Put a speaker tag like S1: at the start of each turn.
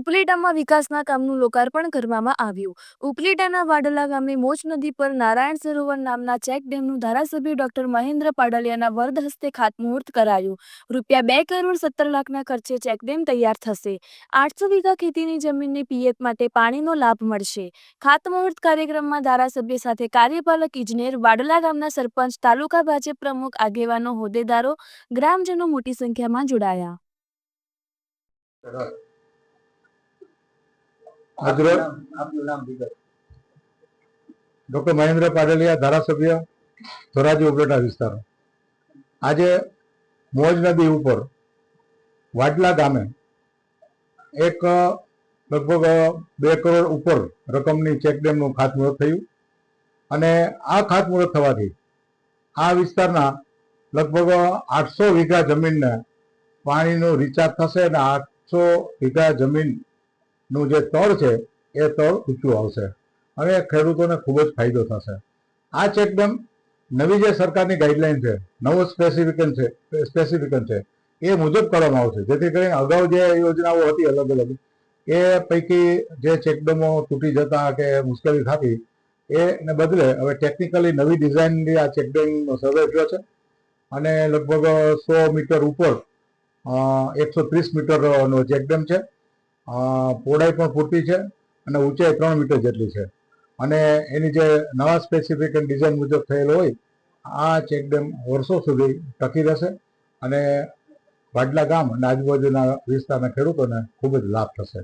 S1: ઉપલેટામાં વિકાસના કામનું લોકાર્પણ કરવામાં આવ્યું. ઉપલેટાના વાડલા ગામે મોજ નદી પર નારાયણ સરોવર નામના ચેક ડેમનું ધારાસભ્ય ડોક્ટર મહેન્દ્ર પાડલિયાના વરદ હસ્તે ખાતમુહૂર્ત કરાયું. રૂપિયા બે કરોડ સત્તર લાખના ખર્ચે ચેકડેમ તૈયાર થશે. આઠસો વીઘા ખેતીની જમીનને પિયત માટે પાણીનો લાભ મળશે. ખાતમુહૂર્ત કાર્યક્રમમાં ધારાસભ્ય સાથે કાર્યપાલક ઇજનેર, વાડલા ગામના સરપંચ, તાલુકા ભાજપ પ્રમુખ, આગેવાનો, હોદ્દેદારો, ગ્રામજનો મોટી સંખ્યામાં જોડાયા.
S2: ડોક્ટર મહેન્દ્ર પાડલિયા ધારાસભ્ય ધોરાજી ઉપલેટા વિસ્તાર. આજે મોજ નદી ઉપર વાટલા ગામે એક લગભગ બે કરોડ ઉપર રકમની ચેક ડેમનું ખાતમુહૂર્ત થયું. અને આ ખાતમુહૂર્ત થવાથી આ વિસ્તારના લગભગ આઠસો વીઘા જમીનને પાણીનું રિચાર્જ થશે અને આઠસો વીઘા જમીનનું જે તળ છે, એ તળ ઊંચું આવશે. હવે ખેડૂતોને ખૂબ જ ફાયદો થશે. આ ચેકડેમ નવી જે સરકારની ગાઈડલાઈન છે, નવો સ્પેસિફિકન છે સ્પેસિફિકન છે, એ મુજબ કરવામાં આવશે. જેથી કરીને અગાઉ જે યોજનાઓ હતી અલગ અલગ, એ પૈકી જે ચેકડેમો તૂટી જતા કે મુશ્કેલી થતી, એને બદલે હવે ટેકનિકલી નવી ડિઝાઇનની આ ચેકડેમનો સર્વે થયો છે. અને લગભગ સો મીટર ઉપર એકસો ત્રીસ મીટરનો ચેકડેમ છે. પહોળાઈ પણ પૂરતી છે અને ઊંચાઈ ત્રણ મીટર જેટલી છે. અને એની જે નવા સ્પેસિફિક ડિઝાઇન મુજબ થયેલ હોય, આ ચેકડેમ વર્ષો સુધી ટકી રહેશે અને વાડલા ગામ અને આજુબાજુના વિસ્તારના ખેડૂતોને ખૂબ જ લાભ થશે.